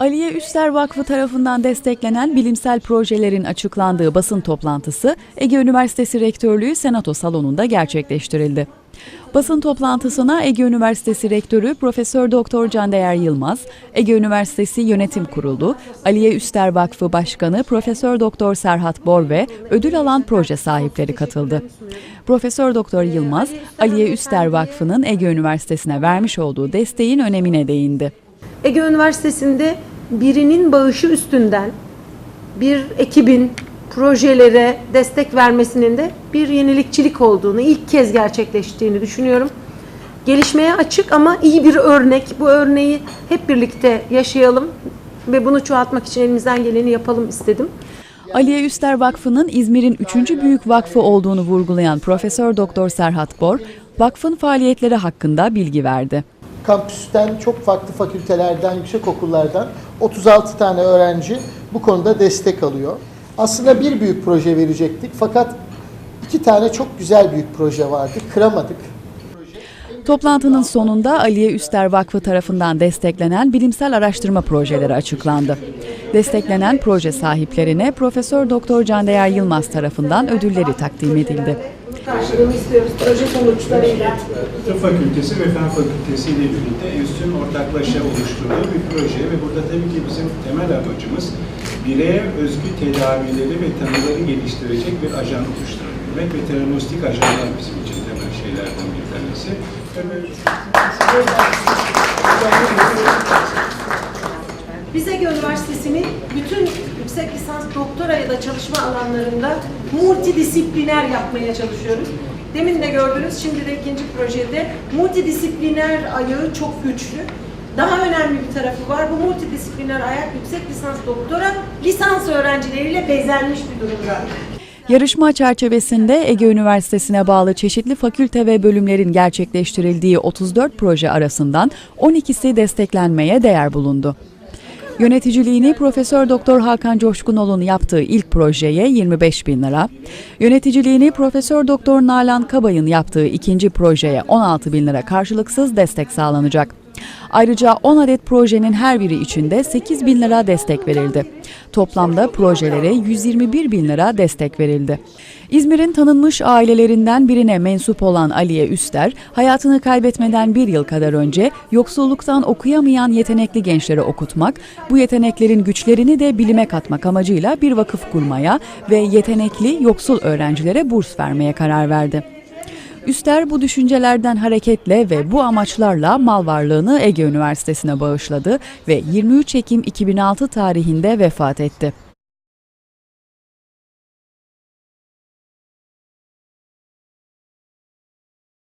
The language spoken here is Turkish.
Aliye Üster Vakfı tarafından desteklenen bilimsel projelerin açıklandığı basın toplantısı Ege Üniversitesi Rektörlüğü Senato Salonu'nda gerçekleştirildi. Basın toplantısına Ege Üniversitesi Rektörü Profesör Doktor Candeyer Yılmaz, Ege Üniversitesi Yönetim Kurulu, Aliye Üster Vakfı Başkanı Profesör Doktor Serhat Bor ve ödül alan proje sahipleri katıldı. Profesör Doktor Yılmaz, Aliye Üster Vakfı'nın Ege Üniversitesi'ne vermiş olduğu desteğin önemine değindi. Ege Üniversitesi'nde birinin bağışı üstünden bir ekibin projelere destek vermesinin de bir yenilikçilik olduğunu, ilk kez gerçekleştiğini düşünüyorum. Gelişmeye açık ama iyi bir örnek. Bu örneği hep birlikte yaşayalım ve bunu çoğaltmak için elimizden geleni yapalım istedim. Aliye Üster Vakfı'nın İzmir'in üçüncü büyük vakfı olduğunu vurgulayan Profesör Doktor Serhat Bor, vakfın faaliyetleri hakkında bilgi verdi. Kampüsten çok farklı fakültelerden, yüksek okullardan 36 tane öğrenci bu konuda destek alıyor. Aslında bir büyük proje verecektik fakat iki tane çok güzel büyük proje vardı. Kıramadık. Toplantının sonunda Aliye Üster Vakfı tarafından desteklenen bilimsel araştırma projeleri açıklandı. Desteklenen proje sahiplerine Profesör Doktor Candeyer Yılmaz tarafından ödülleri takdim edildi. Karşılığını istiyoruz proje sonuçlarıyla. Tıp Fakültesi ve Fen Fakültesi ile birlikte üstün ortaklaşa oluşturduğu bir proje ve burada tabii ki bizim temel amacımız bireye özgü tedavileri ve tanıları geliştirecek bir ajan oluşturabilmek ve teranostik ajanlar bizim için temel şeylerden bir tanesi. Ve böyle- Biz Ege Üniversitesi'nin bütün yüksek lisans, doktora ya da çalışma alanlarında multidisipliner yapmaya çalışıyoruz. Demin de gördünüz, şimdi de ikinci projede multidisipliner ayağı çok güçlü. Daha önemli bir tarafı var. Bu multidisipliner ayak yüksek lisans, doktora, lisans öğrencileriyle bezenmiş bir durumda. Yarışma çerçevesinde Ege Üniversitesi'ne bağlı çeşitli fakülte ve bölümlerin gerçekleştirildiği 34 proje arasından 12'si desteklenmeye değer bulundu. Yöneticiliğini Profesör Doktor Hakan Coşkunoğlu'nun yaptığı ilk projeye 25 bin lira, yöneticiliğini Profesör Doktor Nalan Kabay'ın yaptığı ikinci projeye 16 bin lira karşılıksız destek sağlanacak. Ayrıca 10 adet projenin her biri içinde 8 bin lira destek verildi. Toplamda projelere 121 bin lira destek verildi. İzmir'in tanınmış ailelerinden birine mensup olan Aliye Üster, hayatını kaybetmeden bir yıl kadar önce yoksulluktan okuyamayan yetenekli gençleri okutmak, bu yeteneklerin güçlerini de bilime katmak amacıyla bir vakıf kurmaya ve yetenekli yoksul öğrencilere burs vermeye karar verdi. Üster bu düşüncelerden hareketle ve bu amaçlarla mal varlığını Ege Üniversitesi'ne bağışladı ve 23 Ekim 2006 tarihinde vefat etti.